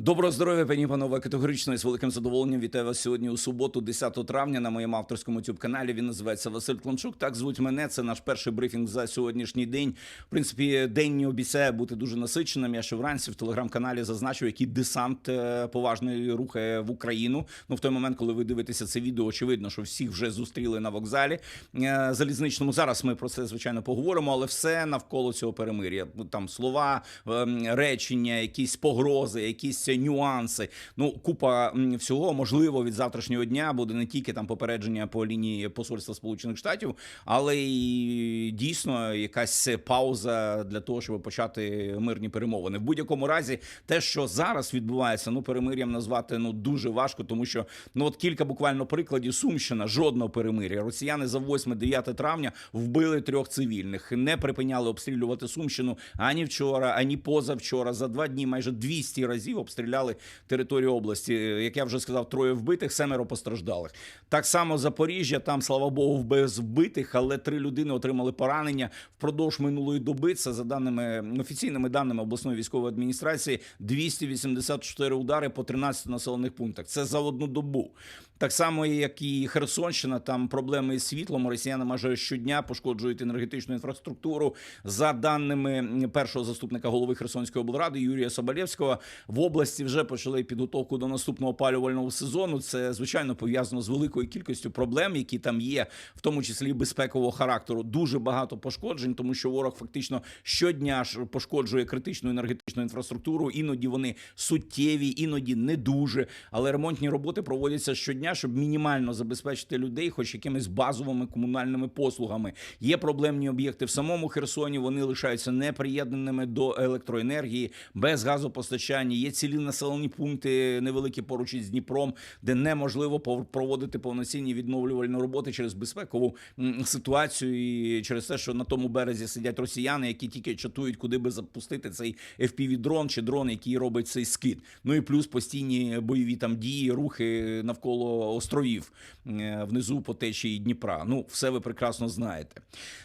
Доброго здоров'я, пані панове. Категорично і з великим задоволенням вітаю вас сьогодні у суботу, 10 травня, на моєму авторському youtube каналі. Він називається Василь Клончук. Так звуть мене. Це наш перший брифінг за сьогоднішній день. В принципі, день не обіцяє бути дуже насиченим. Я ще вранці в телеграм-каналі зазначив, який десант е, поважний рухає в Україну. Ну в той момент, коли ви дивитеся це відео, очевидно, що всіх вже зустріли на вокзалі е, залізничному. Зараз ми про це звичайно поговоримо, але все навколо цього перемир'я. Там слова, е, речення, якісь погрози, якісь нюанси. Ну, купа всього можливо від завтрашнього дня буде не тільки там попередження по лінії посольства Сполучених Штатів, але й дійсно якась пауза для того, щоб почати мирні перемовини. В будь-якому разі, те, що зараз відбувається, ну перемир'ям назвати ну дуже важко, тому що ну от кілька буквально прикладів. Сумщина жодного перемир'я. Росіяни за 8-9 травня вбили трьох цивільних, не припиняли обстрілювати Сумщину ані вчора, ані позавчора. За два дні майже 200 разів обстріляли територію області. Як я вже сказав, троє вбитих, семеро постраждалих. Так само Запоріжжя, там слава Богу, без вбитих, але три людини отримали поранення впродовж минулої доби. Це за даними офіційними даними обласної військової адміністрації 284 удари по 13 населених пунктах. Це за одну добу. Так само, як і Херсонщина, там проблеми із світлом. Росіяни майже щодня пошкоджують енергетичну інфраструктуру. За даними першого заступника голови Херсонської облради Юрія Соболєвського, в області вже почали підготовку до наступного опалювального сезону. Це звичайно пов'язано з великою кількістю проблем, які там є, в тому числі безпекового характеру. Дуже багато пошкоджень, тому що ворог фактично щодня ж пошкоджує критичну енергетичну інфраструктуру. Іноді вони суттєві, іноді не дуже. Але ремонтні роботи проводяться щодня, щоб мінімально забезпечити людей, хоч якимись базовими комунальними послугами. Є проблемні об'єкти в самому Херсоні. Вони лишаються неприєднаними до електроенергії, без газопостачання. Є цілі населені пункти невеликі поруч із Дніпром, де неможливо проводити повноцінні відновлювальні роботи через безпекову ситуацію і через те, що на тому березі сидять росіяни, які тільки чатують, куди би запустити цей fpv дрон чи дрон, який робить цей скид. Ну і плюс постійні бойові там дії, рухи навколо островів е, внизу по течії Дніпра. Ну, все ви прекрасно знаєте.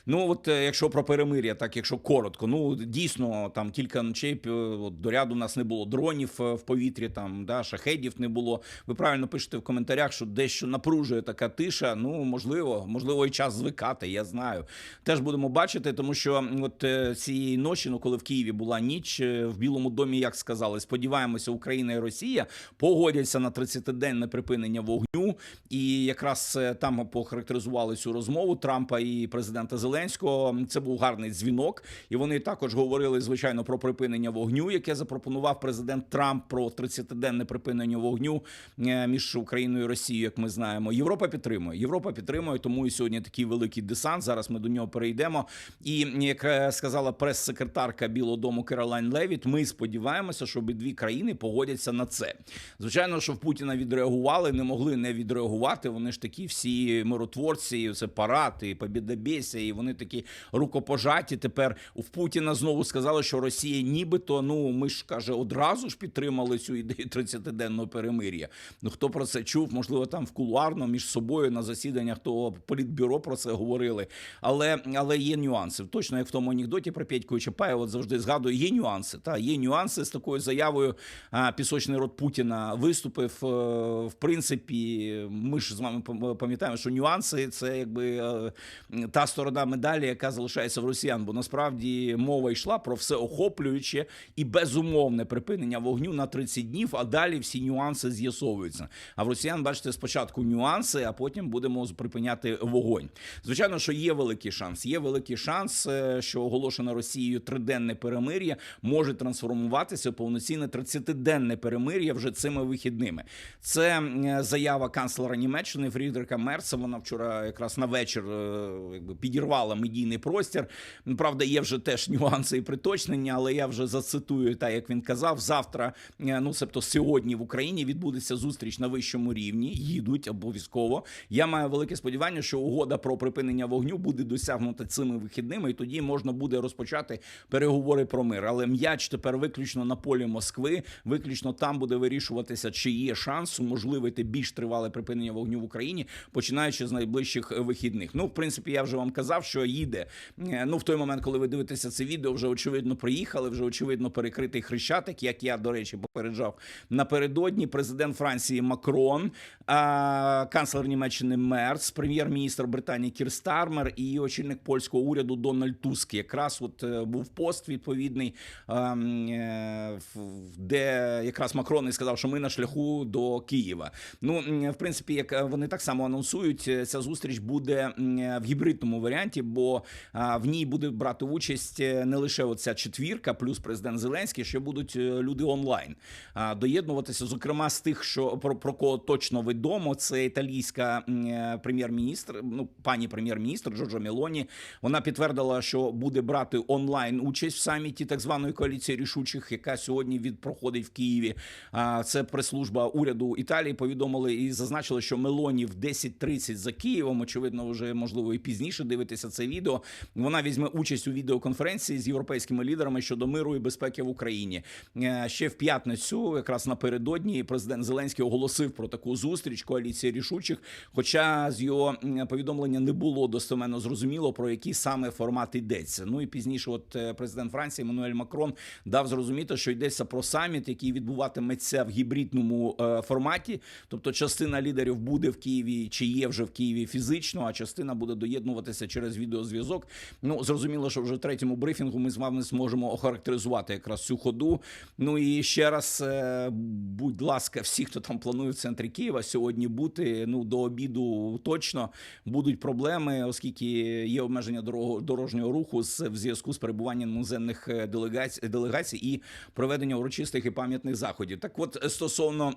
Ну, от е, якщо про перемир'я, так якщо коротко, ну дійсно там кілька ночей от, до ряду у нас не було дронів е, в повітрі, там да, шахедів не було. Ви правильно пишете в коментарях, що дещо напружує така тиша. Ну можливо, можливо, і час звикати. Я знаю. Теж будемо бачити, тому що от цієї ночі, ну коли в Києві була ніч, в Білому домі, як сказали, сподіваємося, Україна і Росія погодяться на 30-денне припинення вогню. І якраз е, там похарактеризували цю розмову Трампа і президента Зеленського. Це був гарний дзвінок, і вони також говорили звичайно про припинення вогню, яке запропонував президент Трамп про 30-денне припинення вогню е, між Україною і Росією, як ми знаємо. Європа підтримує. Європа підтримує, тому і сьогодні такий великий десант. Зараз ми до нього перейдемо. І як е, сказала прес-секретарка Білого Дому Керолайн Левіт, ми сподіваємося, що обидві країни погодяться на це. Звичайно, що в Путіна відреагували, не могли не відреагувати. Вони ж такі всі миротворці, це парад, і і вони такі рукопожаті. Тепер в Путіна знову сказали, що Росія нібито, ну ми ж каже, одразу ж підтримали цю ідею 30-денного перемир'я. Ну хто про це чув? Можливо, там в кулуарно між собою на засіданнях того політбюро про це говорили. Але але є нюанси. Точно як в тому анекдоті про Петьку Чапаєва, от завжди згадую, є нюанси. Та є нюанси з такою заявою. Пісочний рот Путіна виступив. е, В принципі, ми ж з вами пам- пам'ятаємо, що нюанси це якби е, та сторона медалі, яка залишається в росіян. Бо насправді мова йшла про всеохоплююче і безумовне припинення вогню на 30 днів, а далі всі нюанси з'ясовуються. А в росіян, бачите, спочатку нюанси, а потім будемо припиняти вогонь. Звичайно, що є великий шанс. Є великий шанс, е, що оголошене Росією триденне перемир'я може трансформуватися в повноцінне 30-денне перемир'я вже цими вихідними. Це е, заява канцлера Німеччини Фрідриха Мерца. Вона вчора якраз на вечір е, якби підірвала медійний простір. Ну, Правда, є вже теж нюанси і приточнення, але я вже зацитую так, як він казав. Завтра, е, ну себто сьогодні в Україні відбудеться зустріч на вищому рівні. Їдуть обов'язково. Я маю велике сподівання, що угода про припинення вогню буде досягнута цими вихідними, і тоді можна буде розпочати переговори про мир. Але м'яч тепер виключно на полі Москви. Виключно там буде вирішуватися, чи є шанс уможливити більш тривале припинення вогню в Україні, починаючи з найближчих е, вихідних. Ну, в принципі, я вже вам казав, що їде. Е, Ну, в той момент, коли ви дивитеся це відео, вже очевидно приїхали, вже очевидно перекритий хрещатик, як я, до речі. попереджав напередодні. Президент Франції Макрон, канцлер Німеччини Мерц, прем'єр-міністр Британії Кір Стармер і очільник польського уряду Дональд Туск. Якраз от е, був пост відповідний, де якраз Макрон і сказав, що ми на шляху до Києва. Ну, в принципі, як е, вони так само анонсують, е, ця зустріч буде е, в гібридному варіанті, бо в ній буде брати участь не лише оця четвірка, плюс президент Зеленський, ще будуть люди онлайн доєднуватися. Зокрема, з тих, що про, про кого точно відомо, це італійська прем'єр-міністр, ну пані прем'єр-міністр Джорджо Мелоні. Вона підтвердила, що буде брати онлайн участь в саміті так званої коаліції рішучих, яка сьогодні від проходить в Києві. Це прес-служба уряду Італії повідомили і зазначили, що Мелоні в 10.30 за Києвом. Очевидно, вже можливо і пізніше дивитися це відео. Вона візьме участь у відеоконференції з європейськими лідерами щодо миру і безпеки в Україні. Е, Ще в п'ятницю, якраз напередодні, президент Зеленський оголосив про таку зустріч коаліції рішучих. Хоча з його повідомлення не було достеменно зрозуміло про який саме формат йдеться. Ну і пізніше, от е, президент Франції Еммануель Макрон дав зрозуміти, що йдеться про саміт, який відбуватиметься в гібридному е, форматі. Тобто, частина лідерів буде в Києві чи є вже в Києві фізично, а частина буде доєднуватися через відеозв'язок. Ну зрозуміло, що вже третьому брифінгу ми з вами зможемо охарактеризувати якраз цю ходу. Ну і ще раз, е, будь ласка, всі, хто там планує в центрі Києва сьогодні бути, ну до обіду точно будуть проблеми, оскільки є обмеження дорожнього руху з в зв'язку з перебуванням іноземних е, делегацій, делегацій і проведення урочистих і пам'ятних заходів. Так, от стосовно.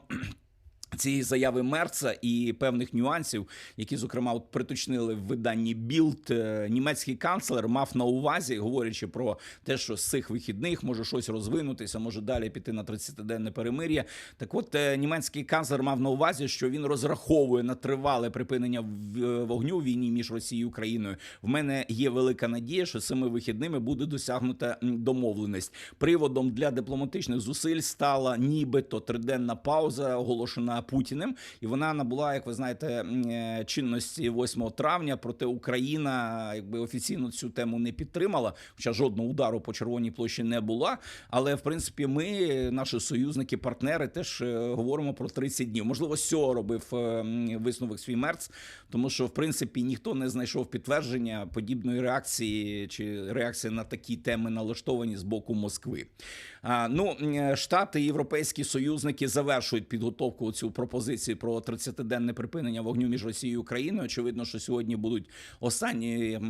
Цієї заяви Мерца і певних нюансів, які зокрема от приточнили в виданні Білд, німецький канцлер мав на увазі, говорячи про те, що з цих вихідних може щось розвинутися, може далі піти на 30-денне перемир'я. Так, от е, німецький канцлер мав на увазі, що він розраховує на тривале припинення е, вогню в війні між Росією і Україною. В мене є велика надія, що цими вихідними буде досягнута домовленість. Приводом для дипломатичних зусиль стала нібито триденна пауза, оголошена Путіним, і вона набула, як ви знаєте, е, чинності 8 травня. Проте Україна якби офіційно цю тему не підтримала, хоча жодного удару по червоній площі не була. Але в принципі, ми, наші союзники, партнери, теж е, говоримо про 30 днів. Можливо, з цього робив е, висновок свій мерц, тому що в принципі ніхто не знайшов підтвердження подібної реакції чи реакції на такі теми налаштовані з боку Москви. Ну, е, штати і європейські союзники завершують підготовку цю пропозицію про 30-денне припинення вогню між Росією і Україною. Очевидно, що сьогодні будуть останні е,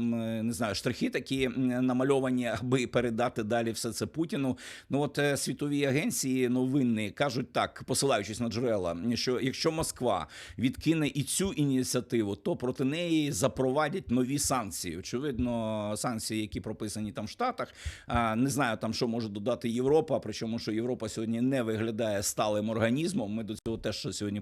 не знаю штрихи такі намальовані, аби передати далі все це Путіну. Ну от е, світові агенції новинні кажуть так, посилаючись на джерела, що якщо Москва відкине і цю ініціативу, то проти неї запровадять нові санкції. Очевидно, санкції, які прописані там в Штатах. Не знаю там, що може додати Європа. Причому, що Європа сьогодні не виглядає сталим організмом. Ми до цього теж сьогодні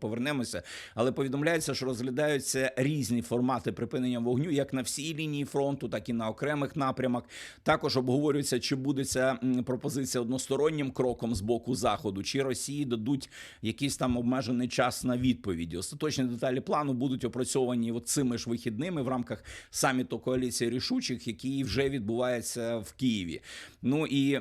повернемося. Але повідомляється, що розглядаються різні формати припинення вогню, як на всій лінії фронту, так і на окремих напрямах. Також обговорюється, чи буде ця пропозиція одностороннім кроком з боку заходу, чи Росії дадуть якийсь там обмежений час на відповіді. Остаточні деталі плану будуть опрацьовані от цими ж вихідними в рамках саміту коаліції рішучих, який вже відбувається в Києві. Ну і е,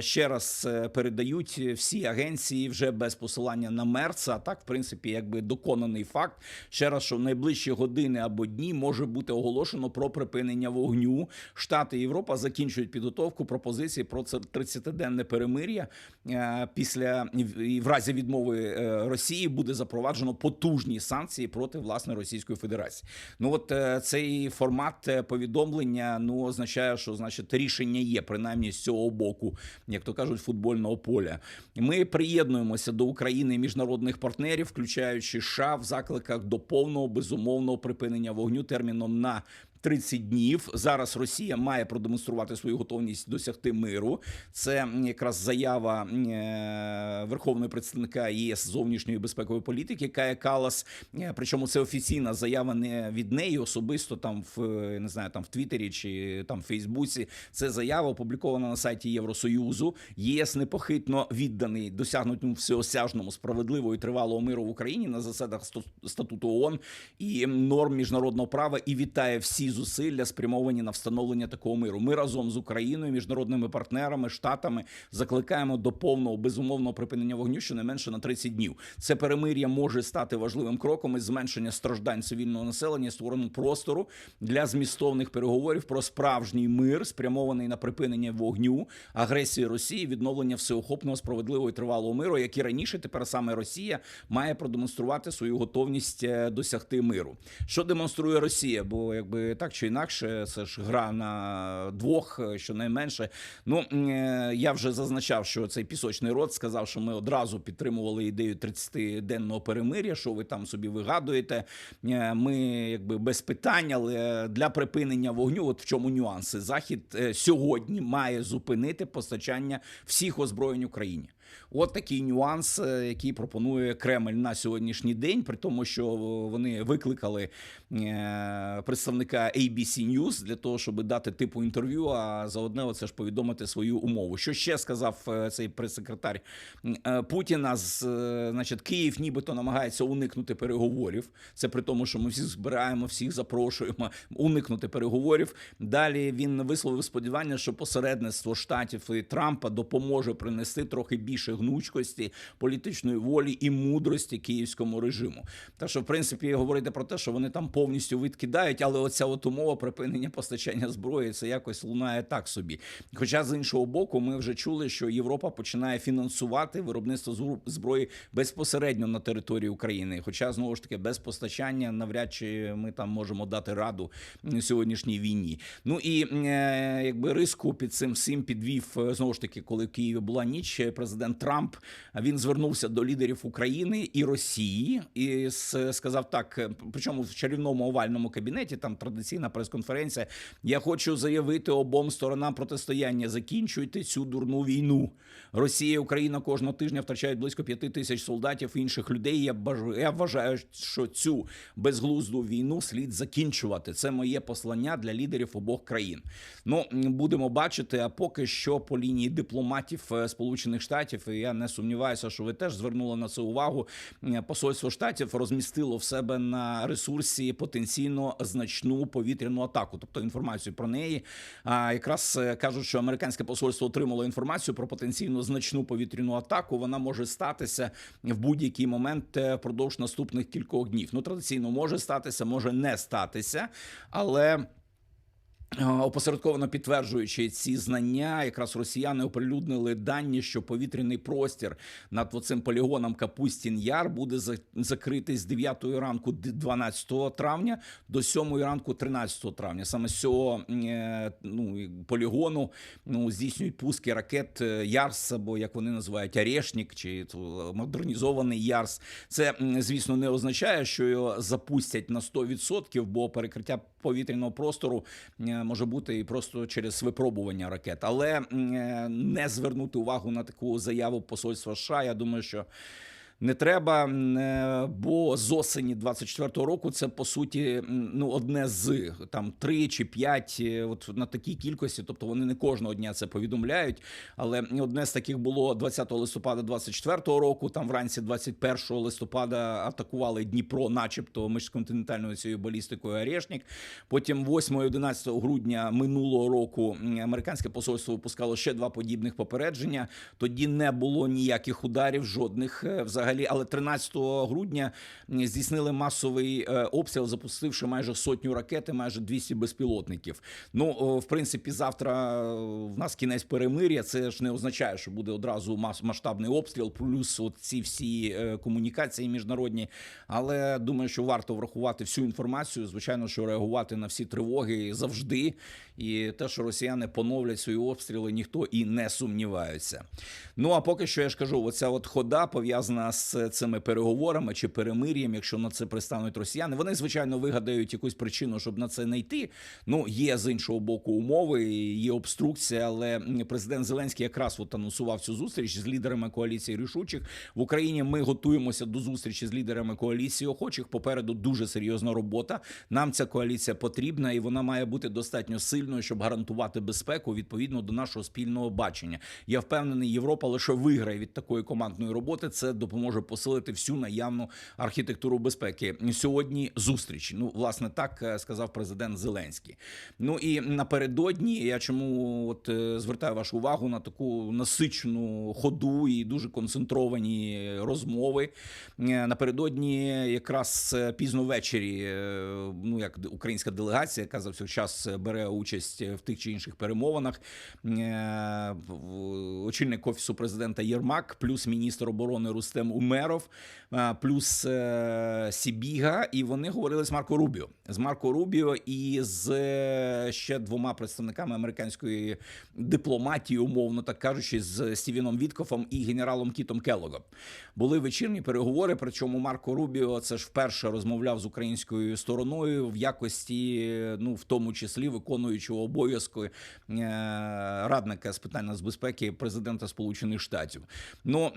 ще раз е, передають всі агенції вже без посилання на Мерца. Так, в принципі, якби доконаний факт. Ще раз, що в найближчі години або дні може бути оголошено про припинення вогню. Штати Європа закінчують підготовку пропозиції про це 30-денне перемир'я. Е, Після і в разі відмови е, Росії буде запроваджено потужні санкції проти власне Російської Федерації. Ну от цей формат повідомлення ну означає, що значить рішення є, принаймні з цього боку, як то кажуть, футбольного поля. Ми приєднуємося до України і міжнародних партнерів, включаючи США, в закликах до повного безумовного припинення вогню терміном на 30 днів. Зараз Росія має продемонструвати свою готовність досягти миру. Це якраз заява е, верховного представника ЄС зовнішньої безпекової політики Кая Калас. Е, Причому це офіційна заява не від неї особисто там в е, не знаю, там в Твіттері чи там в Фейсбуці. Це заява опублікована на сайті Євросоюзу. ЄС непохитно відданий досягнутому всеосяжному справедливого і тривалого миру в Україні на засадах статуту ООН і норм міжнародного права і вітає всі зусилля спрямовані на встановлення такого миру. Ми разом з Україною, міжнародними партнерами, штатами закликаємо до повного безумовного припинення вогню щонайменше на 30 днів. Це перемир'я може стати важливим кроком із зменшення страждань цивільного населення, створено простору для змістовних переговорів про справжній мир, спрямований на припинення вогню, агресії Росії, відновлення всеохопного справедливого і тривалого миру, як і раніше, тепер саме Росія має продемонструвати свою готовність е, досягти миру. Що демонструє Росія? Бо якби так чи інакше, це ж гра на двох, е, щонайменше. Ну е, я вже зазначав, що цей пісочний рот сказав, що ми одразу підтримували ідею 30-денного перемир'я. Що ви там собі вигадуєте? Е, Ми якби без питань, але для припинення вогню, от в чому нюанси, захід сьогодні має зупинити постачання всіх озброєнь Україні. От такий нюанс, е, який пропонує Кремль на сьогоднішній день, при тому, що вони викликали е, представника ABC News для того, щоб дати типу інтерв'ю, а заодне оце ж повідомити свою умову. Що ще сказав е, цей прес-секретар Е, Путіна? Е, значить, Київ нібито намагається уникнути переговорів. Це при тому, що ми всіх збираємо, всіх запрошуємо уникнути переговорів. Далі він висловив сподівання, що посередництво штатів і Трампа допоможе принести трохи більше гнучкості, політичної волі і мудрості київському режиму. Так що, в принципі, говорити про те, що вони там повністю відкидають, але оця от умова припинення постачання зброї це якось лунає так собі. Хоча з іншого боку, ми вже чули, що Європа починає фінансувати виробництво зброї безпосередньо на території України. Хоча знову ж таки без постачання навряд чи ми там можемо дати раду сьогоднішній війні. Ну і е, якби риску під цим всім підвів е, знову ж таки, коли в Києві була ніч. е, Президент Трамп він звернувся до лідерів України і Росії і сказав так. е, Причому в чарівному овальному кабінеті там традиційна прес-конференція. Я хочу заявити обом сторонам протистояння. Закінчуйте цю дурну війну. Росія і Україна кожного тижня втрачають близько п'яти тисяч солдатів і інших людей. Я бажаю, я вважаю, що цю безглузду війну слід закінчувати. Це моє послання для лідерів обох країн. Ну будемо бачити. А поки що по лінії дипломатів е, Сполучених Штатів, і я не сумніваюся, що ви теж звернули на це увагу. Е, Посольство штатів розмістило в себе на ресурсі потенційно значну повітряну атаку, тобто інформацію про неї. А якраз е, кажуть, що американське посольство отримало інформацію про потенційно значну повітряну атаку. Вона може статися в будь-який момент е, впродовж наступних кількох днів. Ну традиційно може статися, може не статися, але. Е, Опосередковано підтверджуючи ці знання, якраз росіяни оприлюднили дані, що повітряний простір над цим полігоном Капустін Яр буде закритий з 9 ранку д- 12 травня до 7 ранку 13 травня. Саме з цього е, ну, полігону ну, здійснюють пуски ракет е, Ярс, або як вони називають Орешник, чи модернізований Ярс. Це, звісно, не означає, що його запустять на 100%, бо перекриття повітряного простору е, може бути і просто через випробування ракет. Але е, не звернути увагу на таку заяву посольства США. Я думаю, що. Не треба, е, бо з осені 24-го року це по суті ну одне з там три чи п'ять, е, от на такій кількості. Тобто вони не кожного дня це повідомляють. Але одне з таких було 20 листопада 24-го року. Там вранці 21 листопада атакували Дніпро, начебто міжконтинентальною цією балістикою Орешник. Потім 8-11 грудня минулого року американське посольство випускало ще два подібних попередження. Тоді не було ніяких ударів, жодних е, взагалі. Але 13 грудня здійснили масовий е, обстріл, запустивши майже сотню ракет і майже 200 безпілотників. Ну, в принципі, завтра е, в нас кінець перемир'я. Це ж не означає, що буде одразу мас- масштабний обстріл, плюс от ці всі е, комунікації міжнародні. Але думаю, що варто врахувати всю інформацію. Звичайно, що реагувати на всі тривоги завжди. І те, що росіяни поновлять свої обстріли, ніхто і не сумнівається. Ну а поки що я ж кажу, оця от хода пов'язана з цими переговорами чи перемир'ям, якщо на це пристануть росіяни. Вони звичайно вигадають якусь причину, щоб на це не йти. Ну є з іншого боку умови, є обструкція, але президент Зеленський якраз от анонсував цю зустріч з лідерами коаліції рішучих в Україні. Ми готуємося до зустрічі з лідерами коаліції охочих. Попереду дуже серйозна робота. Нам ця коаліція потрібна, і вона має бути достатньо сильною, щоб гарантувати безпеку відповідно до нашого спільного бачення. Я впевнений, Європа лише виграє від такої командної роботи. Це допоможе може посилити всю наявну архітектуру безпеки. Сьогодні зустріч. Ну, власне, так е, сказав президент Зеленський. Ну і напередодні я чому от е, звертаю вашу увагу на таку насичену ходу і дуже концентровані розмови. Е, Напередодні, якраз пізно ввечері, ну як українська делегація, яка за всіх час бере участь в тих чи інших перемовинах. Очільник офісу президента Єрмак, плюс міністр оборони Рустем Умеров, е, плюс е, Сібіга, і вони говорили з Марко Рубіо. З Марко Рубіо і з е, ще двома представниками американської дипломатії, умовно так кажучи, з Стівеном Віткофом і генералом Кітом Келлогом. Були вечірні переговори. Причому Марко Рубіо це ж вперше розмовляв з українською стороною в якості, ну в тому числі виконуючого обов'язку е, радника з питань нацбезпеки президента Сполучених Штатів. Ну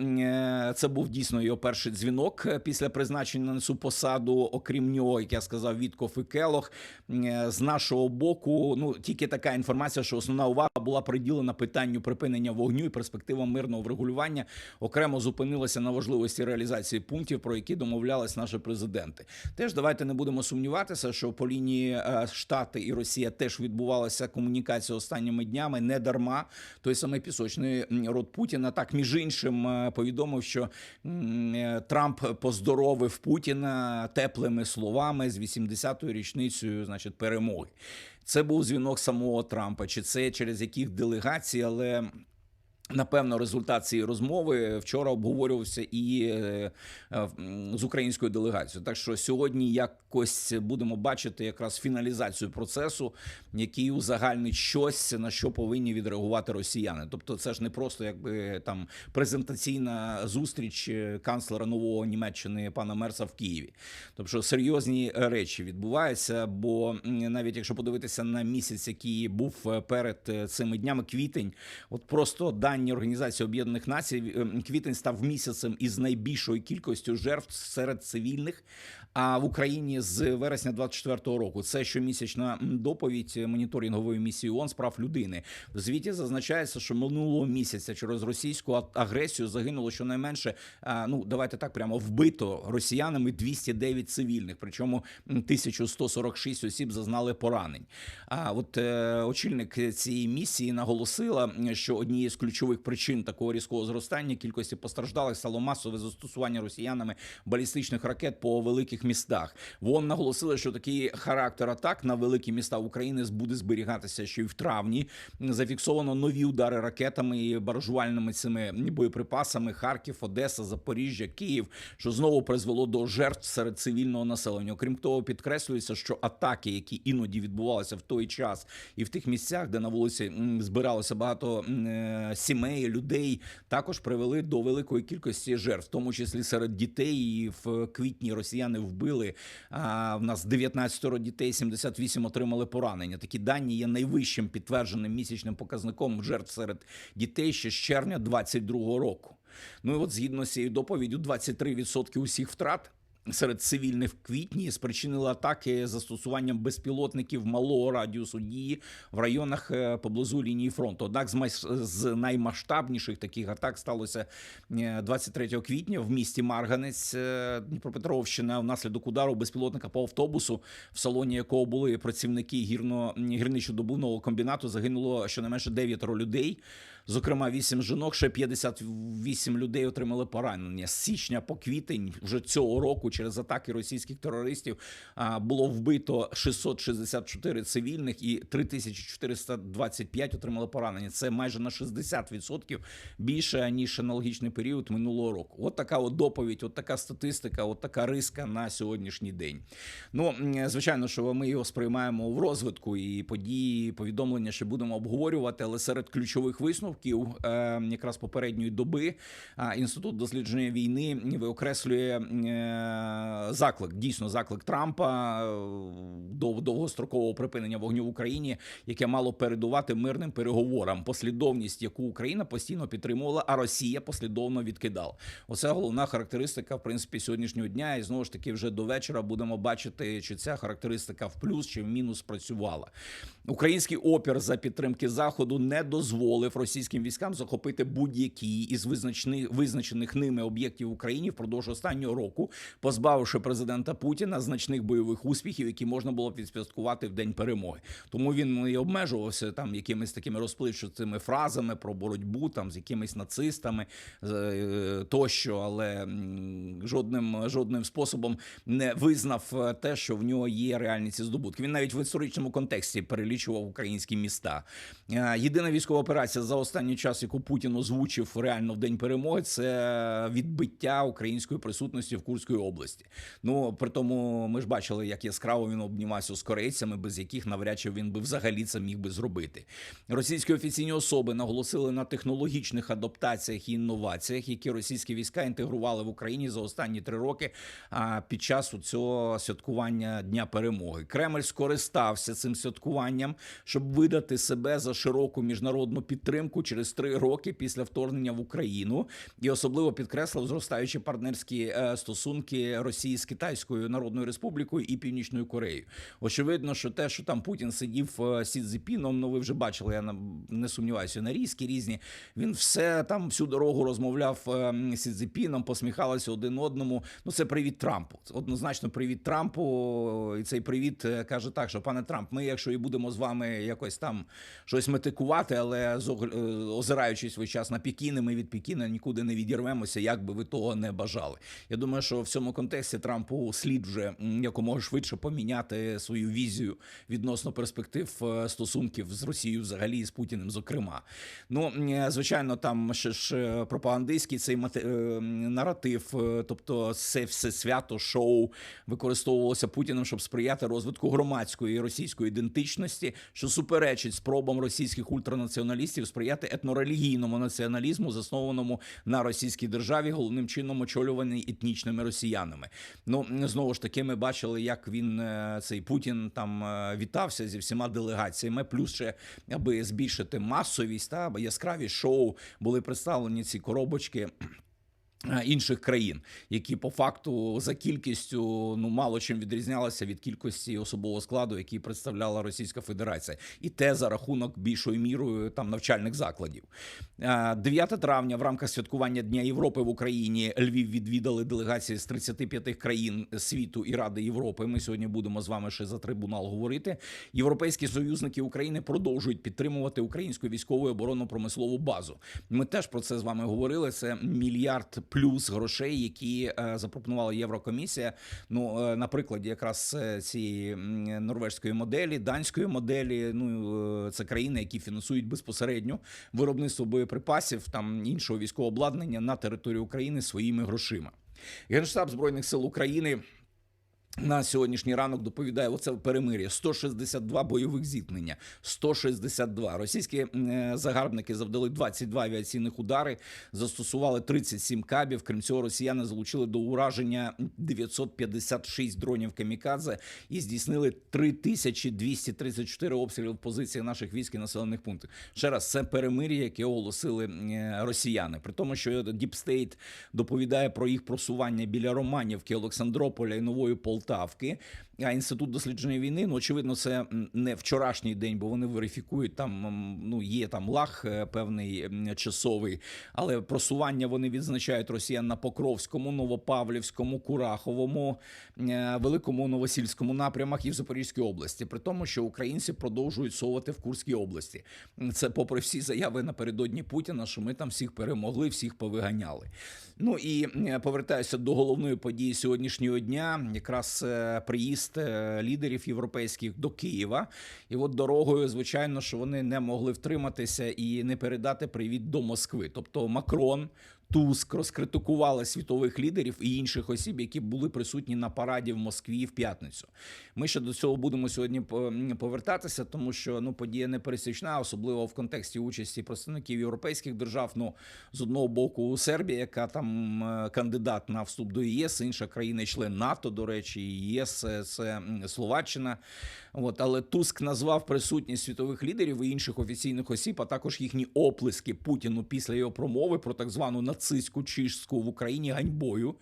це був дійсно його перший дзвінок е, після призначення на цю посаду. Окрім нього, як я сказав, Віткоф і Келох. Е, З нашого боку, ну тільки така інформація, що основна увага була приділена питанню припинення вогню і перспективам мирного врегулювання. Окремо зупинилася на важливості реалізації пунктів, про які домовлялись наші президенти. Теж давайте не будемо сумніватися, що по лінії е, Штати і Росія теж відбувалася комунікація останніми днями. Не дарма той самий пісочний м, рот Путіна. Так між іншим повідомив, що Трамп поздоровив Путіна теплими словами з 80-ю річницею, значить, перемоги. Це був дзвінок самого Трампа, чи це через яких делегацій, але. Напевно, результат цієї розмови вчора обговорювався і е, е, з українською делегацією. Так що сьогодні якось будемо бачити якраз фіналізацію процесу, який узагальнить щось, на що повинні відреагувати росіяни. Тобто, це ж не просто якби там презентаційна зустріч е, канцлера нового Німеччини пана Мерса в Києві. Тобто серйозні речі відбуваються. Бо навіть якщо подивитися на місяць, який був перед цими днями, квітень, от просто дані Організації Об'єднаних Націй, е, квітень став місяцем із найбільшою кількістю жертв серед цивільних. А в Україні з вересня 24-го року це щомісячна доповідь моніторингової місії ООН з прав людини. В звіті зазначається, що минулого місяця через російську агресію загинуло щонайменше, ну давайте так прямо вбито росіянами 209 цивільних, причому м, 1146 осіб зазнали поранень. А от е, очільник цієї місії наголосила, що однією з ключових причин такого різкого зростання кількості постраждалих стало масове застосування росіянами балістичних ракет по великих містах. ВОН наголосили, що такий характер атак на великі міста України буде зберігатися ще й в травні. Зафіксовано нові удари ракетами і баражувальними цими боєприпасами Харків, Одеса, Запоріжжя, Київ, що знову призвело до жертв серед цивільного населення. Окрім того, підкреслюється, що атаки, які іноді відбувалися в той час, і в тих місцях, де на вулиці збиралося багато е, сімей, людей, також привели до великої кількості жертв, в тому числі серед дітей. І в квітні росіяни вбили. А в нас 19 дітей, 78 отримали поранення. Такі дані є найвищим підтвердженим місячним показником жертв серед дітей ще з червня 22 року. Ну і от згідно з цією доповіддю, 23% усіх втрат. Серед цивільних в квітні спричинили атаки застосуванням безпілотників малого радіусу дії в районах е, поблизу лінії фронту. Однак з майс- з наймасштабніших таких атак сталося е, 23 квітня в місті Марганець, е, Дніпропетровщина, внаслідок удару безпілотника по автобусу, в салоні якого були працівники гірно гірничодобувного комбінату. Загинуло щонайменше дев'ятеро людей. Зокрема, 8 жінок, ще 58 людей отримали поранення. З січня по квітень вже цього року через атаки російських терористів було вбито 664 цивільних і 3425 отримали поранення. Це майже на 60% більше ніж аналогічний період минулого року. От така от доповідь, от така статистика, от така риска на сьогоднішній день. Ну звичайно, що ми його сприймаємо в розвитку і події, і повідомлення, що будемо обговорювати, але серед ключових висновків е, якраз попередньої доби інститут дослідження війни виокреслює е, заклик, дійсно заклик Трампа е, до довгострокового припинення вогню в Україні, яке мало передувати мирним переговорам. Послідовність, яку Україна постійно підтримувала, а Росія послідовно відкидала. Оце головна характеристика, в принципі, сьогоднішнього дня. І знову ж таки, вже до вечора будемо бачити, чи ця характеристика в плюс чи в мінус працювала. Український опір за підтримки заходу не дозволив російській російським військам захопити будь-які із визначених визначених ними об'єктів в Україні впродовж останнього року, позбавивши президента Путіна значних бойових успіхів, які можна було б відсвяткувати в день перемоги. Тому він і обмежувався там якимись такими розпливчатими фразами про боротьбу там з якимись нацистами е, тощо, але жодним жодним способом не визнав е, те, що в нього є реальні ці здобутки. Він навіть в історичному контексті перелічував українські міста. Е, Єдина військова операція за останній час, яку Путін озвучив реально в день перемоги, це відбиття української присутності в Курській області. Ну при тому ми ж бачили, як яскраво він обнімався з корейцями, без яких навряд чи він би взагалі це міг би зробити. Російські офіційні особи наголосили на технологічних адаптаціях і інноваціях, які російські війська інтегрували в Україні за останні три роки. А під час цього святкування Дня перемоги Кремль скористався цим святкуванням, щоб видати себе за широку міжнародну підтримку через три роки після вторгнення в Україну, і особливо підкреслив зростаючі партнерські е, стосунки Росії з Китайською Народною Республікою і Північною Кореєю. Очевидно, що те, що там Путін сидів е, Сі Цзіпіном, ну ви вже бачили, я не сумніваюся, нарізки різні. Він все там всю дорогу розмовляв е, Сі Цзіпіном, посміхалися один одному. Ну це привіт Трампу. Однозначно, привіт Трампу. І цей привіт каже так, що пане Трамп, ми, якщо і будемо з вами якось там щось метикувати, але озираючись весь час на Пекіни, ми від Пекіна нікуди не відірвемося, як би ви того не бажали. Я думаю, що в цьому контексті Трампу слід вже якомога швидше поміняти свою візію відносно перспектив е, стосунків з Росією, взагалі і з Путіним, зокрема. Ну звичайно, там ще ж е, пропагандистський цей е, наратив, е, тобто це все свято шоу використовувалося Путіним, щоб сприяти розвитку громадської російської ідентичності, що суперечить спробам російських ультранаціоналістів сприяти етнорелігійному націоналізму, заснованому на російській державі, головним чином очолюваний етнічними росіянами. Ну знову ж таки, ми бачили, як він е, цей Путін там е, вітався зі всіма делегаціями. Плюс ще аби збільшити масовість та яскраві шоу були представлені ці коробочки. Е, Інших країн, які по факту за кількістю ну мало чим відрізнялися від кількості особового складу, який представляла Російська Федерація, і те за рахунок більшою мірою там навчальних закладів. Е, 9 травня в рамках святкування Дня Європи в Україні Львів відвідали делегації з 35 країн світу і Ради Європи. Ми сьогодні будемо з вами ще за трибунал говорити. Європейські союзники України продовжують підтримувати українську військову оборонно-промислову базу. Ми теж про це з вами говорили. Це мільярд плюс грошей, які е, запропонувала Єврокомісія. Ну, е, на прикладі якраз е, цієї норвежської моделі, данської моделі. Ну це країни, які фінансують безпосередньо виробництво боєприпасів там іншого військового обладнання на території України своїми грошима. Генштаб збройних сил України. На сьогоднішній ранок доповідає оце перемир'я 162 бойових зіткнення. 162. Російські е, загарбники завдали 22 авіаційних удари, застосували 37 кабів. Крім цього, росіяни залучили до ураження 956 дронів камікадзе і здійснили 3234 обстріли в позиції наших військ і населених пунктів. Ще раз, це перемир'я, яке оголосили е, росіяни. При тому, що Діпстейт доповідає про їх просування біля Романівки, Олександрополя і Нової Полтавки. Інститут дослідження війни, ну очевидно, це не вчорашній день, бо вони верифікують там. Ну є там лаг е, певний часовий, але просування вони відзначають росіян на Покровському, Новопавлівському, Кураховому, е, Великому Новосільському напрямах і в Запорізькій області. При тому, що українці продовжують совати в Курській області. Це попри всі заяви напередодні Путіна, що ми там всіх перемогли, всіх повиганяли. Ну і повертаюся до головної події сьогоднішнього дня. Якраз е, приїзд е, лідерів європейських до Києва. І от дорогою, звичайно, що вони не могли втриматися і не передати привіт до Москви. Тобто Макрон. Туск розкритикували світових лідерів і інших осіб, які були присутні на параді в Москві в п'ятницю. Ми ще до цього будемо сьогодні по- повертатися, тому що ну подія не пересічна, особливо в контексті участі представників європейських держав. Ну з одного боку, Сербія, яка там е, кандидат на вступ до ЄС, інша країна член НАТО, до речі, ЄС це, це Словаччина. От але Туск назвав присутність світових лідерів і інших офіційних осіб, а також їхні оплески Путіну після його промови про так звану нацистську чистку в Україні ганьбою.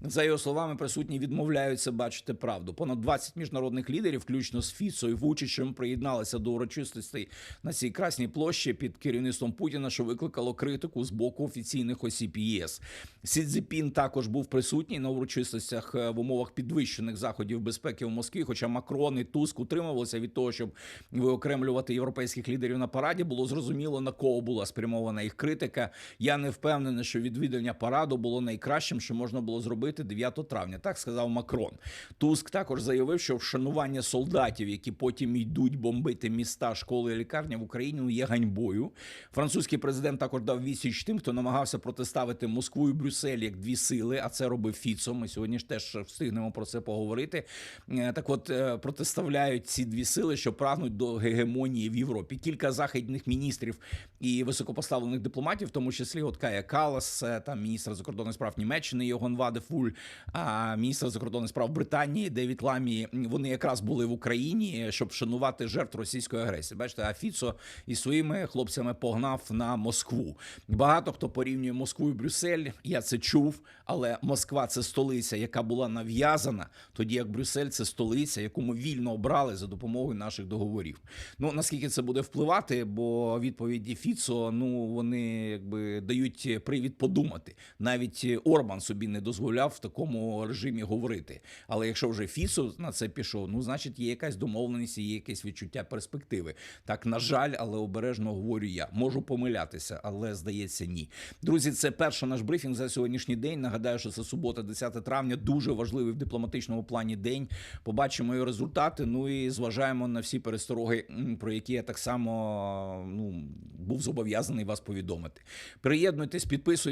За його словами, присутні відмовляються бачити правду. Понад 20 міжнародних лідерів, включно з Фіцо і Вучичем, приєдналися до урочистостей на цій красній площі під керівництвом Путіна, що викликало критику з боку офіційних осіб ЄС. Сі Цзіпін також був присутній на урочистостях е, в умовах підвищених заходів безпеки в Москві. Хоча Макрон і Туск утримувалися від того, щоб виокремлювати європейських лідерів на параді, було зрозуміло на кого була спрямована їх критика. Я не впевнений, що відвідання параду було найкращим, що можна було зробити 9 травня. Так сказав Макрон. Туск також заявив, що вшанування солдатів, які потім йдуть бомбити міста, школи і лікарні в Україні, ну, є ганьбою. Французький президент також дав відсіч тим, хто намагався протиставити Москву і Брюссель як дві сили. А це робив Фіцо. Ми сьогодні ж теж встигнемо про це поговорити. Е, Так, от е, протиставляють ці дві сили, що прагнуть до гегемонії в Європі. Кілька західних міністрів і високопоставлених дипломатів, в тому числі от Кая Калас, е, там міністр закордонних справ Німеччини Йоган Вадефуль, а міністр закордонних справ Британії Девід Ламі. Вони якраз були в Україні, щоб вшанувати жертв російської агресії. Бачите, а Фіцо із своїми хлопцями погнав на Москву. Багато хто порівнює Москву і Брюссель. Я це чув, але Москва це столиця, яка була нав'язана, тоді як Брюссель це столиця, яку ми вільно обрали за допомогою наших договорів. Ну наскільки це буде впливати, бо відповіді Фіцо, ну вони якби дають привід подумати. Навіть Орбан собі не дозволяв в такому режимі говорити. Але якщо вже Фіцо на це пішов, ну значить є якась домовленість, є якесь відчуття перспективи. Так, на жаль, але обережно говорю я. Можу помилятися, але здається, ні. Друзі, це перший наш брифінг за сьогоднішній день. Nагадаю, що це субота, 10 травня. Дуже важливий в дипломатичному плані день. Побачимо його результати. Ну і зважаємо на всі перестороги, про які я так само ну був зобов'язаний вас повідомити. Приєднуйтесь, підписуйтесь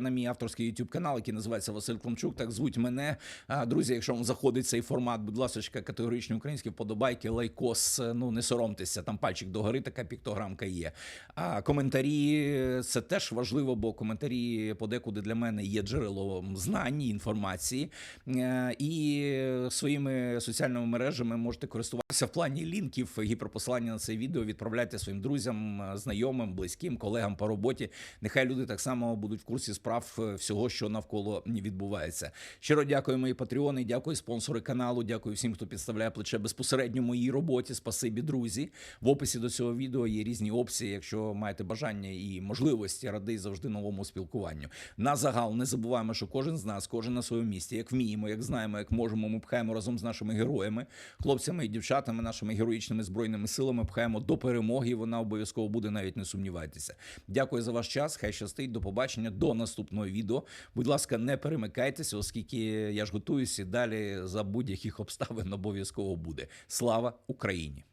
на мій авторський YouTube канал, який називається Василь Климчук. Так звуть мене. Друзі, якщо вам заходить цей формат, будь ласка, категоричні українські вподобайки, лайкос. Ну не соромтеся, там пальчик догори, така піктограмка є. А коментарі це теж важливо, бо коментарі подекуди для мене є джерелом знань, інформації. Е, І своїми соціальними мережами можете користуватися в плані лінків, гіперпосилання на це відео. Відправляйте своїм друзям, знайомим, близьким, колегам по роботі. Нехай люди так само будуть в курсі справ е, всього, що навколо відбувається. Щиро дякую, мої патреони, дякую спонсори каналу. Дякую всім, хто підставляє плече безпосередньо моїй роботі. Спасибі, друзі. В описі до цього відео є різні опції. Якщо маєте бажання і можливості, радий завжди новому спілкуванню. На загал не забуваємо, що кожен з нас, кожен на своєму місці, як вміємо, як знаємо, як можемо, ми пхаємо разом з нашими героями, хлопцями і дівчатами, нашими героїчними збройними силами. Пхаємо до перемоги. Вона обов'язково буде, навіть не сумнівайтеся. Дякую за ваш час. Хай щастить. До побачення, до наступного відео. Будь ласка, не перемикайтеся, оскільки я ж готуюся далі за будь-яких обставин обов'язково буде. Слава Україні!